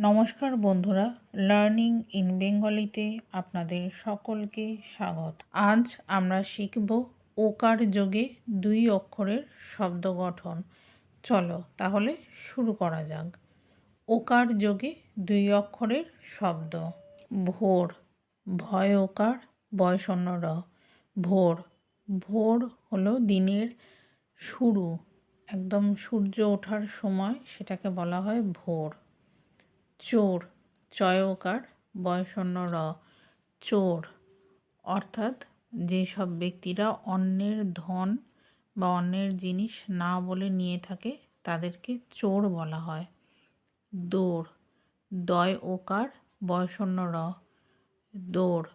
নমস্কার বন্ধুরা, learning in বেঙ্গলিতে আপনাদের সকলকে স্বাগত। আজ আমরা শিখব ওকার যোগে দুই অক্ষরের শব্দ গঠন। চলো তাহলে শুরু করা যাক। ওকার যোগে দুই অক্ষরের শব্দ। ভোর, ভয় ওকার বয়সন্ন র। ভোর ভোর হলো দিনের শুরু। একদম সূর্য ওঠার সময় সেটাকে বলা হয় ভোর। চোর, চয়কার বয়সন্ন র চোর। অর্থাৎ যেসব ব্যক্তিরা অন্যের ধন বা অন্যের জিনিস না বলে নিয়ে থাকে, তাদেরকে চোর বলা হয়। দৌড় দয় ওকার বয়সন্ন র দৌড়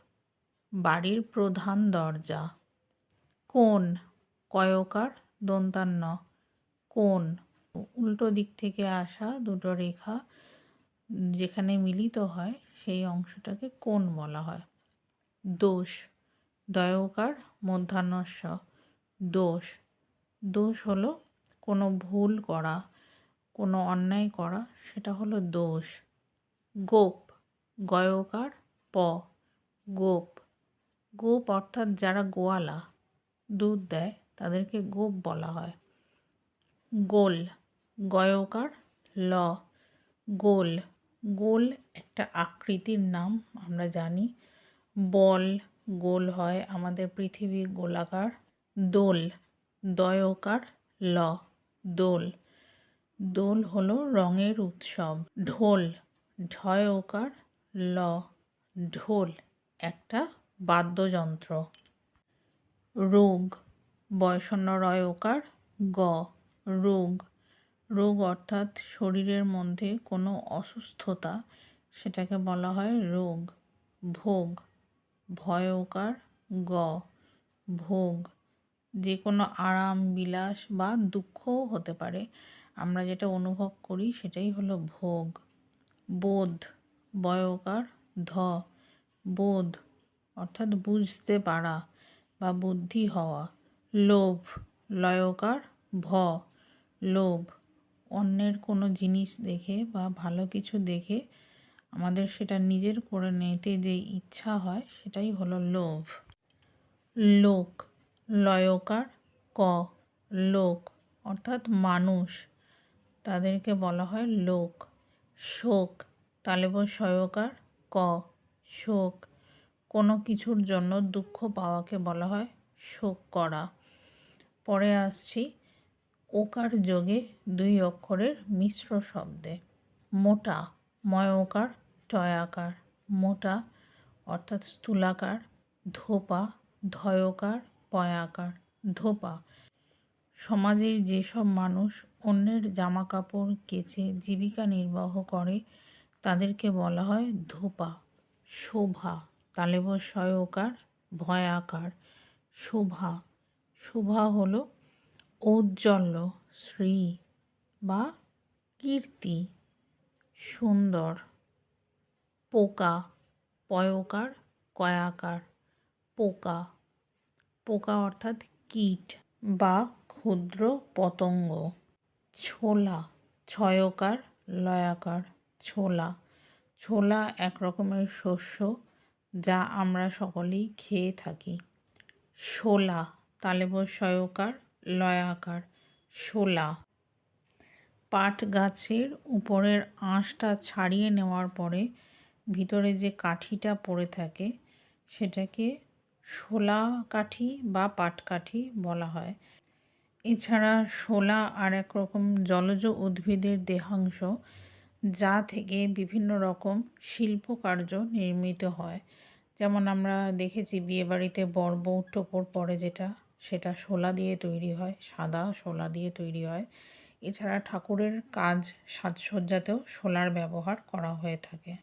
বাড়ির প্রধান দরজা। কোন, কয়কার, দন্তান্ন। কোন, উল্টো দিক থেকে আসা দুটো রেখা যেখানে মিলিত হয় সেই অংশটাকে কোণ বলা হয়। দোষ, দয়কার মধ্যাহ্নস্ব দোষ দোষ হলো কোনো ভুল করা, কোনো অন্যায় করা, সেটা হলো দোষ। গোপ, গয়কার প, গোপ। গোপ অর্থাৎ যারা গোয়ালা, দুধ দেয়, তাদেরকে গোপ বলা হয়। গোল, গয়কার ল, গোল। গোল একটা আকৃতির নাম আমরা জানি। বল, গোল হয় আমাদের পৃথিবী গোলাকার। দোল, দয়কার ল, দোল। দোল হলো রঙের উৎসব। ঢোল, ঢয়কার ল, ঢোল একটা বাদ্যযন্ত্র। রোগ বয়সন্ন রয়কার গ, রোগ রোগ অর্থাৎ শরীরের মধ্যে কোনো অসুস্থতা, সেটাকে বলা হয় রোগ, ভোগ, ভয়কার গ, ভোগ। যে কোনো আরাম, বিলাস বা দুঃখও হতে পারে। আমরা যেটা অনুভব করি সেটাই হলো ভোগ। বোধ বয়কার ধ, বোধ অর্থাৎ বুঝতে পারা বা বুদ্ধি হওয়া। লোভ, লয়কার ভ, লোভ। অন্যের কোনো জিনিস দেখে বা ভালো কিছু দেখে আমাদের সেটা নিজের করে নিতে যে ইচ্ছা হয়, সেটাই হলো লোভ। লোক, লয়কার ক, লোক অর্থাৎ মানুষ, তাদেরকে বলা হয় লোক। শোক তালেব সয়কার ক, শোক। কোনো কিছুর জন্য দুঃখ পাওয়াকে বলা হয় শোক করা। পরে আসছি ওকার যোগে দুই অক্ষরের মিশ্র শব্দে। মোটা ময় ময়কার, টয়াকার। মোটা অর্থাৎ স্থূলাকার। ধোপা, ধয়কার, পয়াকার। ধোপা সমাজের যেসব মানুষ অন্যের জামা কাপড় কেচে জীবিকা নির্বাহ করে, তাদেরকে বলা হয় ধোপা। শোভা তালেব সয়কার ভয়াকার। শোভা শোভা হলো ঔজ্জ্বল্য শ্রী বা কীর্তি সুন্দর। পোকা, পয়কার, কয়াকার, পোকা। পোকা অর্থাৎ কীট বা ক্ষুদ্র পতঙ্গ। ছোলা, ছয়কার, লয়াকার, ছোলা। ছোলা এক রকমের শস্য যা আমরা সকলেই খেয়ে থাকি। শোলা তালেব সয়কার লয়াকার শোলা। পাট গাছের উপরের আঁশটা ছাড়িয়ে নেওয়ার পরে ভিতরে যে কাঠিটা পড়ে থাকে, সেটাকে শোলা কাঠি বা পাটকাঠি বলা হয়। এছাড়া শোলা আর এক রকম জলজ উদ্ভিদের দেহাংশ, যা থেকে বিভিন্ন রকম শিল্পকার্য নির্মিত হয়। যেমন আমরা দেখেছি বিয়েবাড়িতে বর বউ টোপর পরে যেটা। সেটা শোলা দিয়ে তৈরি হয়, সাদা শোলা দিয়ে তৈরি হয়। এছাড়া ঠাকুরের কাজ সাজসজ্জাতেও শোলার ব্যবহার করা হয়ে থাকে।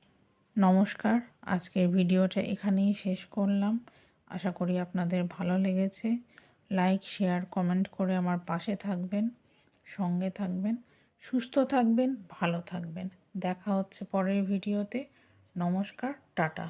নমস্কার, আজকের ভিডিওটা এখানেই শেষ করলাম। আশা করি আপনাদের ভালো লেগেছে। লাইক, শেয়ার, কমেন্ট করে আমার পাশে থাকবেন, সঙ্গে থাকবেন, সুস্থ থাকবেন, ভালো থাকবেন। দেখা হচ্ছে পরের ভিডিওতে। নমস্কার, টাটা।